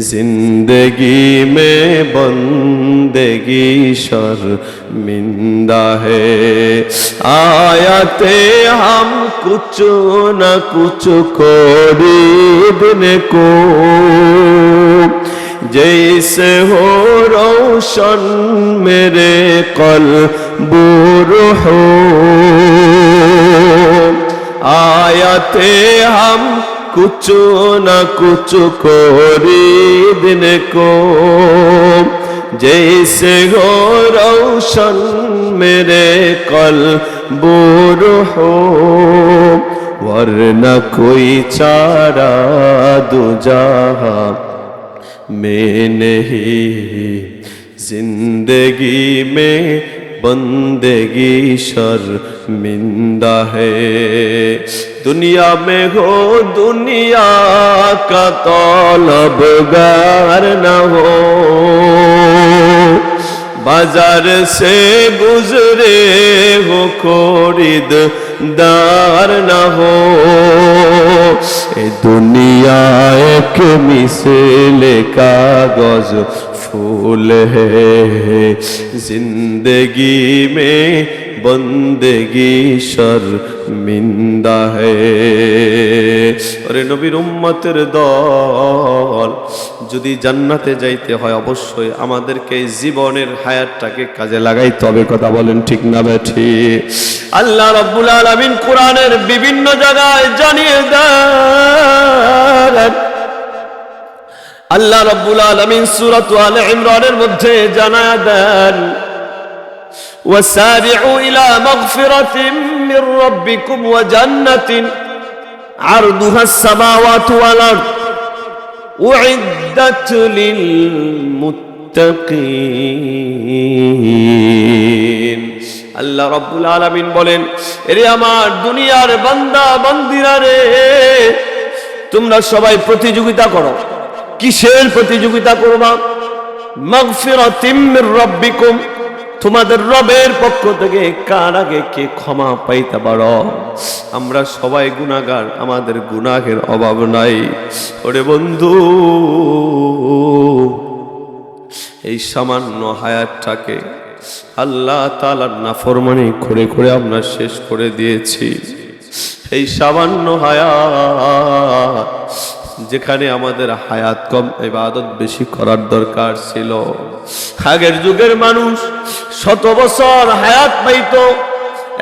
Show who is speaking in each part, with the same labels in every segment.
Speaker 1: जिंदगी में बंदगी शर्मिंदा है आयाते हम कुछ न कुछ खरीदने को जैसे हो रोशन मेरे कल बुर हो आयते हम कुछ न कुछ खरीदने को जैसे हो रोशन मेरे कल बुर हो वरना कोई चारा दूजा में नहीं जिंदगी में बंदगी शर्मिंदा है दुनिया में हो दुनिया का तौलबगार न हो बाजार से गुजरे हो खरीद दार न हो ए दुनिया एक मिसल कागज फूल है जिंदगी में बंदगी শর্মিন্দা হে। নবীর উম্মতের দল, যদি জান্নাতে যাইতে হয়, অবশ্যই আমাদেরকে জীবনের হায়াতটাকে কাজে লাগাইতে হবে, কথা বলেন ঠিক না ব্যাঠি আল্লাহ রব্বুল আলমিন কোরআনের বিভিন্ন জায়গায় জানিয়ে দেন। আল্লাহ রব্বুল আলমিন সুরাত আল ইমরানের মধ্যে জানা দেন وسارعوا إلى مغفرة من ربكم وجنة عرضها السماوات والأرض أعدت للمتقين আল্লাহ রব্বুল আলামিন বলেন এরে আমার দুনিয়ার বান্দা বান্দিরা রে তোমরা সবাই প্রতিযোগিতা করো কিসের প্রতিযোগিতা করবা মাগফিরাতিম মির রাব্বিকুম তোমাদের রবের পক্ষ থেকে কার আগে কে ক্ষমা পাইতে পারো? আমরা সবাই গুণাগার আমাদের গুনাহের অভাব নাই। ওরে বন্ধু, এই সামান্য হায়াতটাকে আল্লাহ তালার নাফরমানি করে করে আমরা শেষ করে দিয়েছি। এই সামান্য হায়াত যেখানে আমাদের হায়াত কম, ইবাদত বেশি করার দরকার ছিল। আগের যুগের মানুষ শত বছর হায়াত পাইত,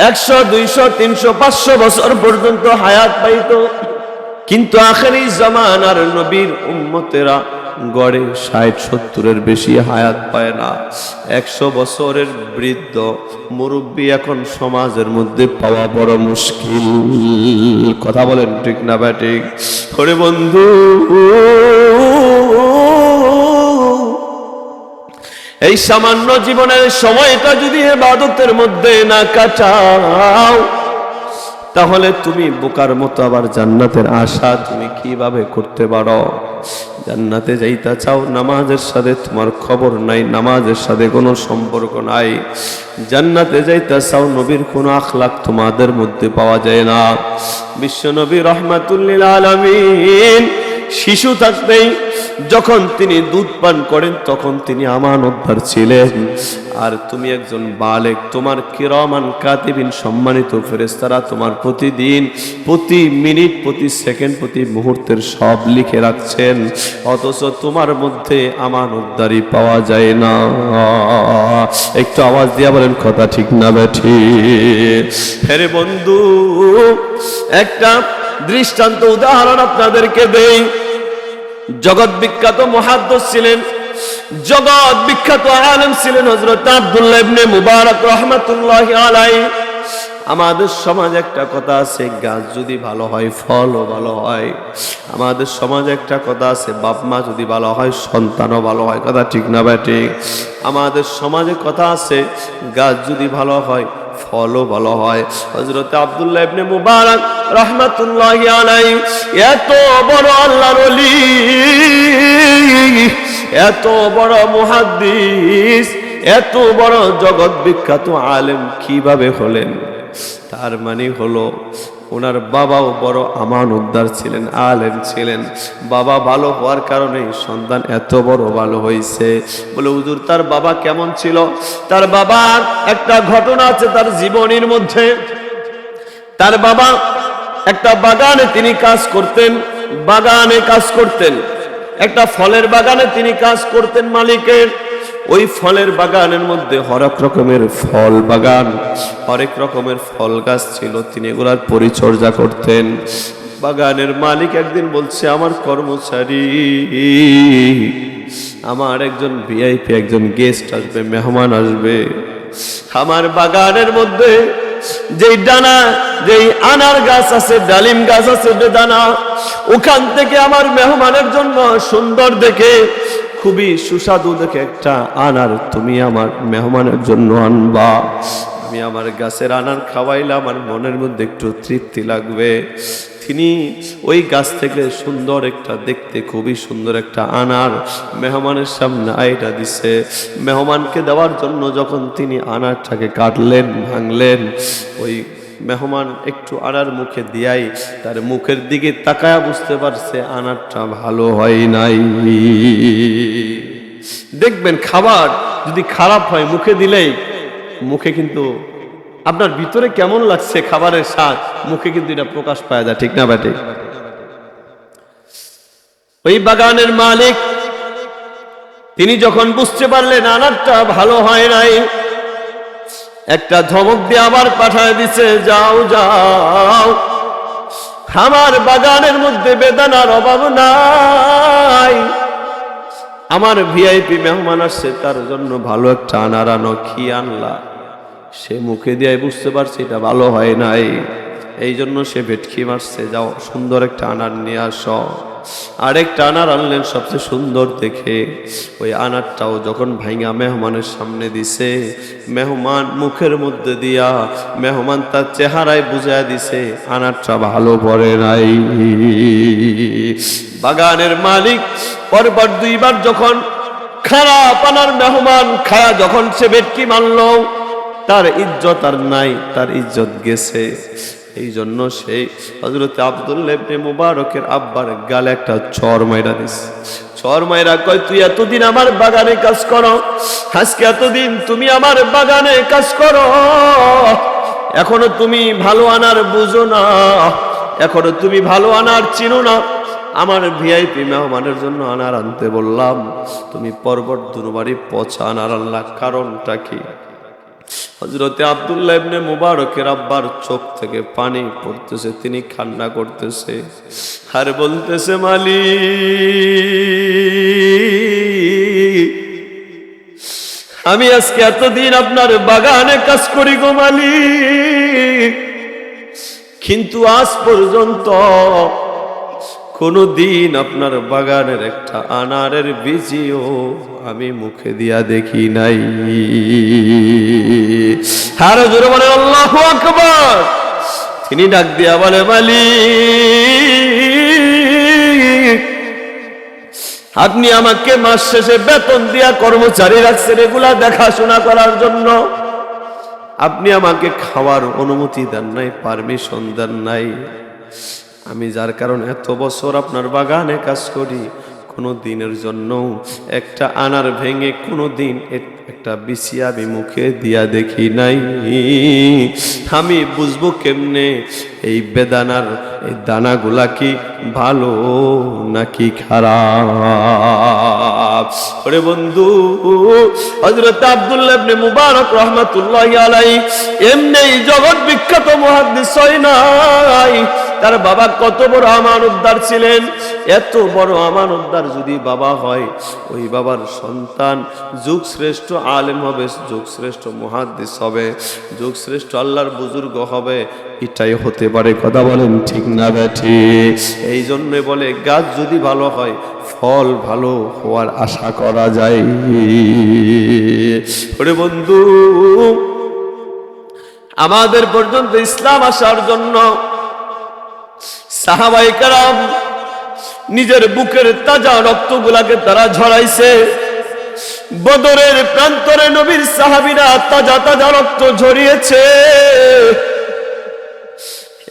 Speaker 1: একশো, দুইশো, তিনশো, পাঁচশো বছর পর্যন্ত হায়াত পাইত। কিন্তু আখেরি জামানার নবীর উম্মতেরা গড়ে ষাট সত্তরের বেশি হায়াত পায় না। একশো বছরের বৃদ্ধ মুরব্বী এখন সমাজের মধ্যে পাওয়া বড় মুশকিল। কথা বলেন ঠিক না ব্যাটিক ওরে বন্ধু, এই সামান্য জীবনের সময়টা যদি এবাদতের মধ্যে না কাটাও তাহলে তুমি বোকার মতো আবার জান্নাতের আশা তুমি কীভাবে করতে পারো? জান্নাতে যাইতা চাও, নামাজের সাথে তোমার খবর নাই, নামাজের সাথে কোনো সম্পর্ক নাই। জান্নাতে যাইতা চাও, নবীর কোনো আখলাক তোমাদের মধ্যে পাওয়া যায় না। বিশ্ব নবী রহমাতুল্লিল আলমিন শিশু থাকতেই যখন তিনি দুধ পান করেন, তখন তিনি আমানতদার ছিলেন। আর তুমি একজন বালেক, তোমার কিরমান কাতিবিন, সম্মানিত ফেরেস্তারা তোমার প্রতিদিন, প্রতি মিনিট, প্রতি সেকেন্ড, প্রতি মুহূর্তের সব লিখে রাখছেন। অথচ তোমার মধ্যে আমানতদারি পাওয়া যায় না। একটু আওয়াজ দিয়া বলেন, কথা ঠিক না বেঠি হ্যাঁ বন্ধু, একটা দৃষ্টান্ত উদাহরণ আপনাদেরকে দেই। জগৎ বিখ্যাত মহাদ্দস ছিলেন। জগৎ বিখ্যাত আলেম ছিলেন হজরত আব্দুল্লাহ ইবনে মুবারক রহমাতুল্লাহ আলাই আমাদের সমাজ একটা কথা আছে, গাছ যদি ভালো হয়, ফলও ভালো হয়। আমাদের সমাজে একটা কথা আছে, বাপ মা যদি ভালো হয়, সন্তানও ভালো হয়। কথা ঠিক না ব্যাটি আমাদের সমাজে কথা আছে, গাছ যদি ভালো হয় ফলও ভালো হয়। হজরত আবদুল্লাহ ইবনে মুবারক রহমাতুল্লাহ আলাই এত বড় আল্লাহর অলি এত বড় মুহাদ্দিস, এত বড় জগৎ বিখ্যাত আলেম কীভাবে হলেন? তার মানে হলো ওনার বাবাও বড় আমান উদ্দার ছিলেন, আলেম ছিলেন। বাবা ভালো হওয়ার কারণে সন্তান এত বড় ভালো হয়েছে বলে, হুজুর, তার বাবা কেমন ছিল? তার বাবার একটা ঘটনা আছে তার জীবনীর মধ্যে। তার বাবা একটা বাগানে তিনি কাজ করতেন, বাগানে কাজ করতেন। একটা ফলের বাগানে তিনি কাজ করতেন মালিকের। ওই ফলের বাগানের মধ্যে হরেক রকমের ফল বাগান, হরেক রকমের ফল গাছ ছিল, তিনি এগুলার পরিচর্যা করতেন। বাগানের মালিক একদিন বলছে, আমার কর্মচারী, আমার একজন ভিআইপি একজন গেস্ট আসবে, মেহমান আসবে। আমার বাগানের মধ্যে যেই ডানা যেই আনার গাছ আছে, ডালিম গাছ আছে, বেদানা, ওখান থেকে আমার মেহমানের জন্য সুন্দর দেখে খুবই সুস্বাদু দেখে একটা আনার তুমি আমার মেহমানের জন্য আনবা। আমি আমার গাছের আনার খাওয়াইলে আমার মনের মধ্যে একটু তৃপ্তি লাগবে। তিনি ওই গাছ থেকে সুন্দর একটা দেখতে, খুবই সুন্দর একটা আনার মেহমানের সামনে আইটা দিছে। মেহমানকে দেওয়ার জন্য যখন তিনি আনারটাকে কাটলেন, ভাঙলেন, ওই মেহমান একটু আনার মুখে দিয়াই, তার মুখের দিকে তাকায়া বুঝতে পারছে আনারটা ভালো হয় নাই। দেখবেন খাবার যদি খারাপ হয় মুখে দিলেই, মুখে কিন্তু আপনার ভিতরে কেমন লাগছে খাবারের স্বাদ, মুখে কিন্তু এটা প্রকাশ পায় যায় ঠিক না ব্যাটে? ওই বাগানের মালিক, তিনি যখন বুঝতে পারলেন আনারটা ভালো হয় নাই একটা ধমক দিয়ে আবার পাঠায় দিছে, যাও যাও। আমার বাগানের মধ্যে বেদানার অভাব নাই। আমার ভিআইপি মেহমান আসছে, তার জন্য ভালো একটা আনার আনো কি আনলা। সে মুখে দিয়ে বুঝতে পারছে এটা ভালো হয় নাই। এই জন্য সে ভেটকি মারছে, যাও, সুন্দর একটা আনার নিয়ে আস। আরেকটা আনার আনলেন সবচেয়ে সুন্দর দেখে। ওই আনারটাও যখন ভাইঙা মেহমানের সামনে দিছে, মেহমান মুখের মধ্যে দিয়া মেহমান তার চেহারায় বুঝায় দিছে, আনারটা ভালো পড়ে নাই। বাগানের মালিক পরপর দুইবার যখন খারাপ আনার মেহমান খায়া যখন সে ভেটকি মারল, তার ইজ্জত আর নাই, তার ইজ্জত গেছে। এই জন্য সেই হজরত আবদুল্লাবনে মুবারকের আব্বার গালে একটা চর মাইরা দিস চর মাইরা কয়, তুই এতদিন আমার বাগানে কাজ করো, আজকে এতদিন তুমি আমার বাগানে কাজ করো, এখনও তুমি ভালো আনার বুঝো না, এখনও তুমি ভালো আনার চিনো না। আমার ভিআইপি মেহমানের জন্য আনার আনতে বললাম, তুমি পর্বত দুবারই পচা আনার আল্লাহ কারণটা কি? হজরতে আবদুল্লাহ ইবনে মুবারকের আব্বার চোখ থেকে পানি পড়তেছে, তিনি খান্না করতেছে। আর বলতেছে মালি আমি আজকে এতদিন আপনার বাগানে কাজ করি গো মালি কিন্তু আজ পর্যন্ত কোনো দিন আপনার বাগানের একটা আনারের বীজিও আমি মুখে দিয়া দেখি নাই। হারো জোরে বলে আল্লাহ আকবর। তিনি ডাক দিয়া বলে, মালিক, আপনি আমাকে মাস শেষে বেতন দিয়া কর্মচারী রাখছেন এগুলা দেখাশোনা করার জন্য। আপনি আমাকে খাওয়ার অনুমতি দেন নাই, পারমিশন দেন নাই। আমি যার কারণ এত বছর আপনার বাগানে কাজ করি, কোনো দিনের জন্য একটা আনার ভেঙে কোনো দিন একটা বিছিয়া আমি মুখে দিয়া দেখি নাই। আমি বুঝব কেমনে এই বেদানার এই দানাগুলা কি ভালো নাকি খারাপ? ওরে বন্ধু, হযরত আব্দুল্লাহ মুবারক রাহমাতুল্লাহি আলাই এমনি জগৎ বিখ্যাত মুহাদ্দিস হয় নাই। তার বাবা কত বড় আমার উদ্ধার ছিলেন? এত বড় আমার উদ্ধার যদি বাবা হয়, ওই বাবার সন্তান যুগ শ্রেষ্ঠ আলেম হবে যুগ শ্রেষ্ঠ মুহাদ্দিস হবে যুগ শ্রেষ্ঠ আল্লাহর বুজুর্গ হবে এটাই হতে পারে, কথা বলেন ঠিক না ব্যাঠি এই জন্য বলে, গাছ যদি ভালো হয়, ফল ভালো হওয়ার আশা করা যায়। বন্ধু, আমাদের পর্যন্ত ইসলাম আসার জন্য সাহাবাই কারাম নিজের বুকের তাজা রক্তগুলাকে তারা ঝরাইছে। বদরের প্রান্তরে নবীর সাহাবিরা তাজা তাজা রক্ত ঝরিয়েছে।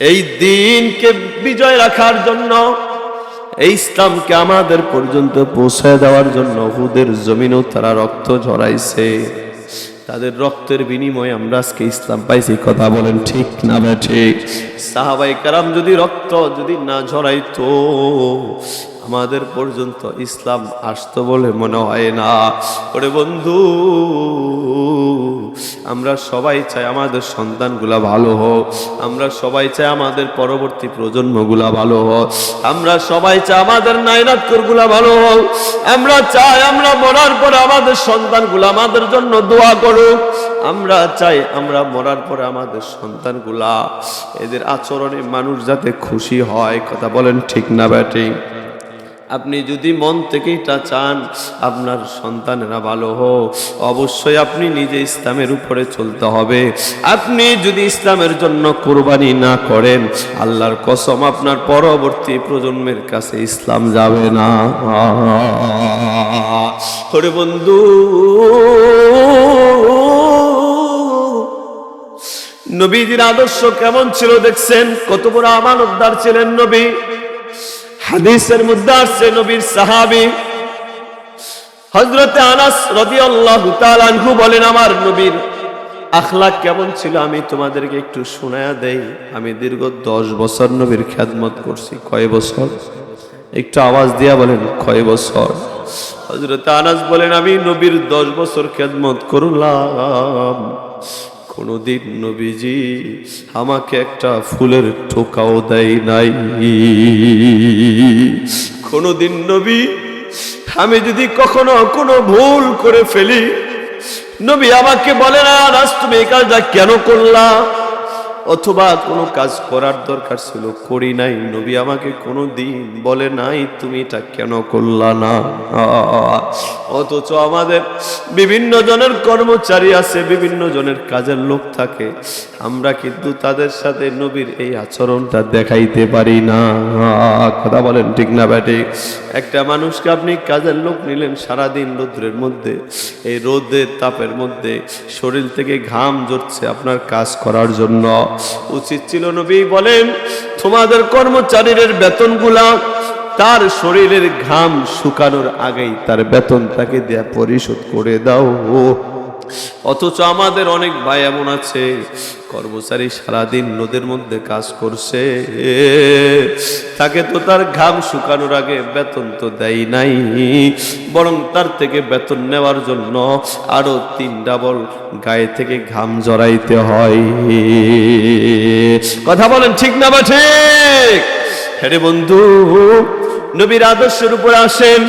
Speaker 1: এই দিনকে বিজয় রাখার জন্য, এই ইসলামকে আমাদের পর্যন্ত পৌঁছে দেওয়ার জন্য হুদের জমিনও তারা রক্ত ঝরাইছে। তাদের রক্তের বিনিময়ে আমরা আজকে ইসলাম পাইছি, কথা বলেন ঠিক না ঠিক? সাহাবাই কারাম যদি রক্ত যদি না ঝরাইতো আমাদের পর্যন্ত ইসলাম আসতো বলে মনে হয় না। ওরে বন্ধু, আমরা সবাই চাই আমাদের সন্তানগুলা ভালো হোক। আমরা সবাই চাই আমাদের পরবর্তী প্রজন্মগুলা ভালো হোক। আমরা সবাই চাই আমাদের নাইনাক্ষরগুলা ভালো হোক। আমরা চাই আমরা মরার পরে আমাদের সন্তানগুলা আমাদের জন্য দোয়া করুক। আমরা চাই আমরা মরার পরে আমাদের সন্তানগুলা, এদের আচরণে মানুষ যাতে খুশি হয়, কথা বলেন ঠিক না ব্যাটিং? আপনি যদি মন থেকে এটা চান, আপনার সন্তানেরা ভালো হোক। অবশ্যই আপনি নিজে ইসলামের উপরে চলতে হবে। আপনি যদি ইসলামের জন্য কোরবানি না করেন, আল্লাহর কসম আপনার পরবর্তী প্রজন্মের কাছে ইসলাম যাবে না। ওরে বন্ধু, নবীজির আদর্শ কেমন ছিল দেখছেন? কত বড় আমানতদার ছিলেন নবী। হাদিসের মধ্যে আসছে নবীর সাহাবি। হজরতে আনাস রাদিয়াল্লাহু তাআলা আনহু বলেন, আমার নবীর আখলাক কেমন ছিল? আমি তোমাদেরকে একটু শোনায়া দেই। আমি দীর্ঘ দশ বছর নবীর খ্যাদমত করছি। কয় বছর? একটু আওয়াজ দিয়া বলেন, কয় বছর? হজরত আনাস বলেন, আমি নবীর দশ বছর খেদমত করলাম। কোনদিন নবীজি আমাকে একটা ফুলের ঠোকাও দেয় নাই। কোনদিন নবী, আমি যদি কখনো কোনো ভুল করে ফেলি, নবী আমাকে বলে, না রাজ তুমি এই কাজটা কেন করলা? অথবা কোনো কাজ করার দরকার ছিল, করি নাই। নবী আমাকে কোনো দিন বলে নাই, তুমি এটা কেন করলা না? অথচ আমাদের বিভিন্ন জনের কর্মচারী আছে, বিভিন্ন জনের কাজের লোক থাকে। আমরা কিন্তু তাদের সাথে নবীর এই আচরণটা দেখাইতে পারি না। কথা বলেন ঠিক না ব্যাটি? একটা মানুষকে আপনি কাজের লোক নিলেন সারাদিন রোদ্রের মধ্যে, এই রোদের তাপের মধ্যে, শরীর থেকে ঘাম জড়ছে আপনার কাজ করার জন্য। উচিত ছিল নবী বলেন, তোমাদের কর্মচারীদের বেতনগুলা তার শরীরের ঘাম শুকানোর আগেই তার বেতন তাকে দেয়া পরিশোধ করে দাও। অথচ আমাদের অনেক ভাই এমন আছে, কর্মচারী সারাদিন নদের মধ্যে কাজ করছে। তাকে তো তার ঘাম শুকানোর আগে বেতন তো দেয় নাই, বরং তার থেকে বেতন নেওয়ার জন্য আরও তিন ডাবল গায়ে থেকে ঘাম জড়াইতে হয়। কথা বলেন ঠিক না বা ঠিক? হ্যাঁ বন্ধু, নবীর আদর্শের উপর আসেন,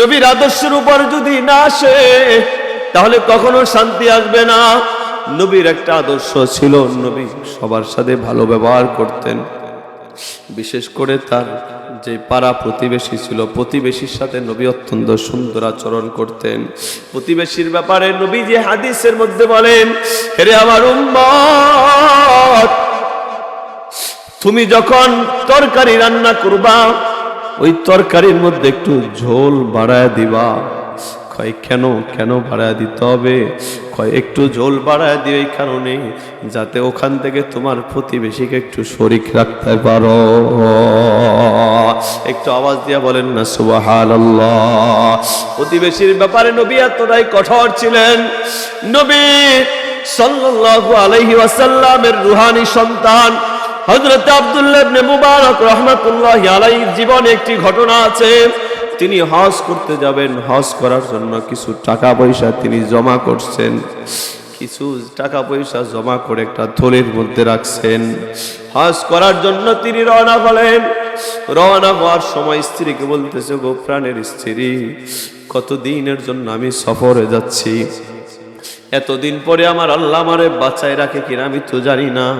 Speaker 1: নবীর আদর্শের উপর যদি না আসে তাহলে কখনো শান্তি আসবে না। নবীর একটা আদর্শ ছিল, নবী সবার সাথে ভালো ব্যবহার করতেন। বিশেষ করে তার যে পাড়া প্রতিবেশী ছিল, প্রতিবেশীর সাথে নবী অত্যন্ত সুন্দর আচরণ করতেন। প্রতিবেশীর ব্যাপারে নবী যে হাদিসের মধ্যে বলেন, হেরে আমার উম্মত, তুমি যখন তরকারি রান্না করবা, ওই তরকারির মধ্যে একটু ঝোল বাড়ায় দিবা। কয় কেন কেন বাড়ায় দিতে হবে? কয় একটু ঝোল বাড়ায় দিও এই কারণে, যাতে ওখান থেকে তোমার প্রতিবেশীকে একটু শরিক রাখতে পারো। একটু আওয়াজ দিয়া বলেন না সুবাহাল প্রতিবেশীর ব্যাপারে নবী এতটাই কঠোর ছিলেন। নবী সাল্লাল্লাহু আলাইহি ওয়াসাল্লামের রুহানি সন্তান হযরত আব্দুল্লাহ ইবনে মুবারক রাহমাতুল্লাহি আলাইহির জীবনে একটি ঘটনা আছে। তিনি হজ করতে যাবেন। হজ করার জন্য কিছু টাকা পয়সা তিনি জমা করছেন। কিছু টাকা পয়সা জমা করে একটা থলের মধ্যে রাখছেন। হজ করার জন্য তিনি রওনা হলেন। রওনা হওয়ার সময় স্ত্রীকে বলতেছে, গো প্রাণের স্ত্রী, কতদিনের জন্য আমি সফরে যাচ্ছি? এতদিন পরে আমার আল্লাহ আমারে বাঁচায় রাখে কিনা আমি তো জানি না।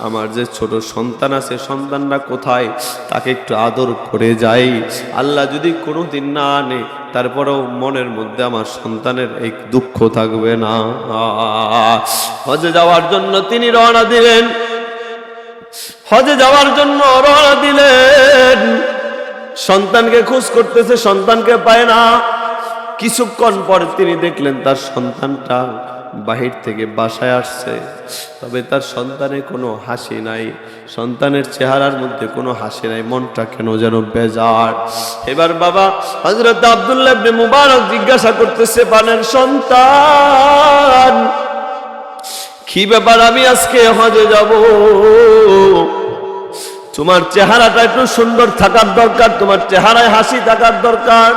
Speaker 1: আমার যে ছোট সন্তান আছে, সন্তানরা কোথায়? তাকে একটু আদর করে যাই। আল্লাহ যদি কোনো দিন না আনে, তারপরেও মনের মধ্যে আমার সন্তানের এই দুঃখ থাকবে না। হজে যাওয়ার জন্য তিনি রওনা দিলেন। হজে যাওয়ার জন্য রওনা দিলেন। সন্তানকে খোঁজ করতেছে, সন্তানকে পায় না। কিছুক্ষণ পরে তিনি দেখলেন তার সন্তানটা বাহির থেকে বাসায় আসছে। তবে তার সন্তানে কোনো হাসি নাই, সন্তানের চেহারার মধ্যে কোনো হাসি নাই, মনটা কেন যেন বেজার। এবার বাবা হজরত আবদুল্লাহ মুবারক জিজ্ঞাসা করতেছে পানের সন্তান, কি ব্যাপার? আমি আজকে হজে যাব। তোমার চেহারাটা একটু সুন্দর থাকার দরকার, তোমার চেহারায় হাসি থাকার দরকার।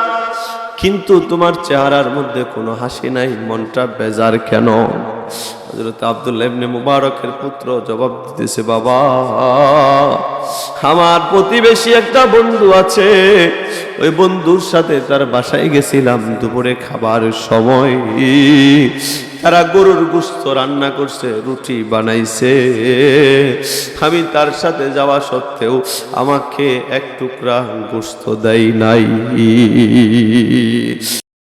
Speaker 1: কিন্তু তোমার চেহারার মধ্যে কোনো হাসি নাই মনটা বেজার কেন? হযরত আব্দুল্লাহ ইবনে মুবারকের পুত্র জবাব দিতেছে, বাবা, আমার প্রতিবেশী একটা বন্ধু আছে। ওই বন্ধুর সাথে তার বাসায় গেছিলাম দুপুরে খাবার সময়। তারা গরুর গুস্ত রান্না করছে, রুটি বানাইছে। আমি তার সাথে যাওয়া সত্ত্বেও আমাকে এক টুকরা গোস্ত দেয় নাই।